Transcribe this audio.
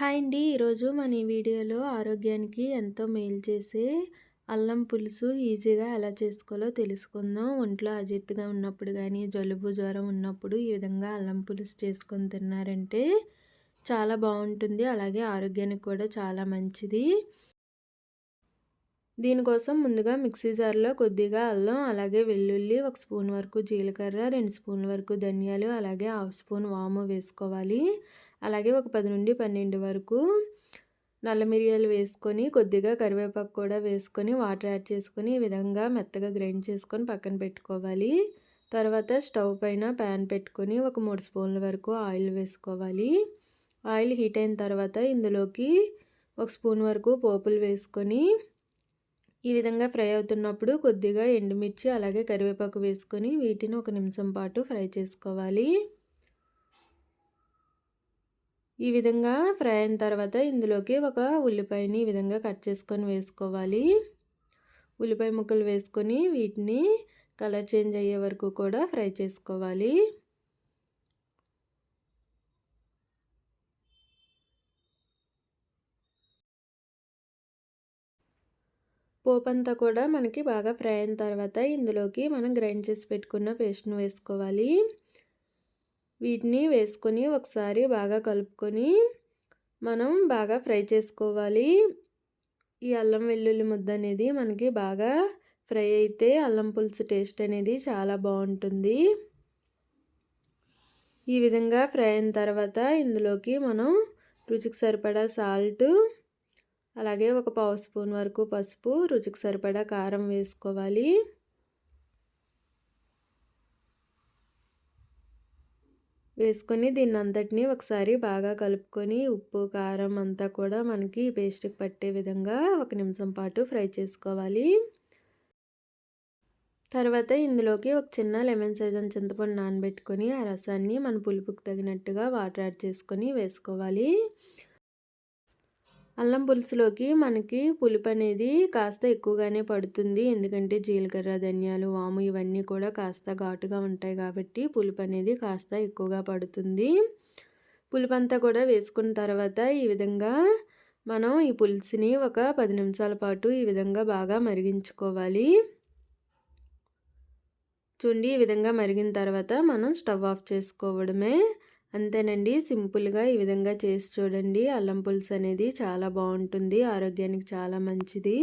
Hi అండి. ఈరోజు మన ఈ వీడియోలో ఆరోగ్యానికి ఎంతో మేలు చేసే అల్లం పులుసు ఈజీగా ఎలా చేసుకోవాలో తెలుసుకుందాం. ఒంట్లో అజీర్తిగా ఉన్నప్పుడు కానీ జలుబు జ్వరం ఉన్నప్పుడు ఈ విధంగా అల్లం పులుసు చేసుకొని తిన్నారంటే చాలా బాగుంటుంది. అలాగే ఆరోగ్యానికి కూడా చాలా మంచిది. దీనికోసం ముందుగా మిక్సీ జార్లో కొద్దిగా అల్లం అలాగే వెల్లుల్లి ఒక స్పూన్ వరకు జీలకర్ర రెండు స్పూన్ల వరకు ధనియాలు అలాగే హాఫ్ స్పూన్ వాము వేసుకోవాలి. అలాగే ఒక పది నుండి పన్నెండు వరకు నల్ల మిరియాలు వేసుకొని కొద్దిగా కరివేపాకు కూడా వేసుకొని వాటర్ యాడ్ చేసుకొని ఈ విధంగా మెత్తగా గ్రైండ్ చేసుకొని పక్కన పెట్టుకోవాలి. తర్వాత స్టవ్ పైన ప్యాన్ పెట్టుకొని ఒక మూడు స్పూన్ల వరకు ఆయిల్ వేసుకోవాలి. ఆయిల్ హీట్ అయిన తర్వాత ఇందులోకి ఒక స్పూన్ వరకు పోపులు వేసుకొని ఈ విధంగా ఫ్రై అవుతున్నప్పుడు కొద్దిగా ఎండుమిర్చి అలాగే కరివేపాకు వేసుకొని వీటిని ఒక నిమిషం పాటు ఫ్రై చేసుకోవాలి. ఈ విధంగా ఫ్రై అయిన తర్వాత ఇందులోకి ఒక ఉల్లిపాయని ఈ విధంగా కట్ చేసుకొని వేసుకోవాలి. ఉల్లిపాయ ముక్కలు వేసుకొని వీటిని కలర్ చేంజ్ అయ్యే వరకు కూడా ఫ్రై చేసుకోవాలి. పోపు అంతా కూడా మనకి బాగా ఫ్రై అయిన తర్వాత ఇందులోకి మనం గ్రైండ్ చేసి పెట్టుకున్న పేస్ట్ను వేసుకోవాలి. వీటిని వేసుకొని ఒకసారి బాగా కలుపుకొని మనం బాగా ఫ్రై చేసుకోవాలి. ఈ అల్లం వెల్లుల్లి ముద్ద అనేది మనకి బాగా ఫ్రై అయితే అల్లం పులుసు టేస్ట్ అనేది చాలా బాగుంటుంది. ఈ విధంగా ఫ్రై అయిన తర్వాత ఇందులోకి మనం రుచికి సరిపడా సాల్ట్ అలాగే ఒక పావు స్పూన్ వరకు పసుపు రుచికి సరిపడా కారం వేసుకోవాలి. వేసుకొని దీన్ని అంతటినీ ఒకసారి బాగా కలుపుకొని ఉప్పు కారం అంతా కూడా మనకి పేస్ట్కి పట్టే విధంగా ఒక నిమిషం పాటు ఫ్రై చేసుకోవాలి. తర్వాత ఇందులోకి ఒక చిన్న లెమన్ సైజన్ చింతపండు నానబెట్టుకొని ఆ రసాన్ని మన పులుపుకి తగినట్టుగా వాటర్ యాడ్ చేసుకొని వేసుకోవాలి. అల్లం పులుసులోకి మనకి పులుపు అనేది కాస్త ఎక్కువగానే పడుతుంది. ఎందుకంటే జీలకర్ర ధనియాలు వాము ఇవన్నీ కూడా కాస్త ఘాటుగా ఉంటాయి కాబట్టి పులుపు అనేది కాస్త ఎక్కువగా పడుతుంది. పులుపు అంతా కూడా వేసుకున్న తర్వాత ఈ విధంగా మనం ఈ పులుసుని ఒక పది నిమిషాల పాటు ఈ విధంగా బాగా మరిగించుకోవాలి. చూడండి ఈ విధంగా మరిగిన తర్వాత మనం స్టవ్ ఆఫ్ చేసుకోవడమే. అంతేనండి. సింపుల్గా ఈ విధంగా చేసి చూడండి. అల్లం పులుసు అనేది చాలా బాగుంటుంది ఆరోగ్యానికి చాలా మంచిది.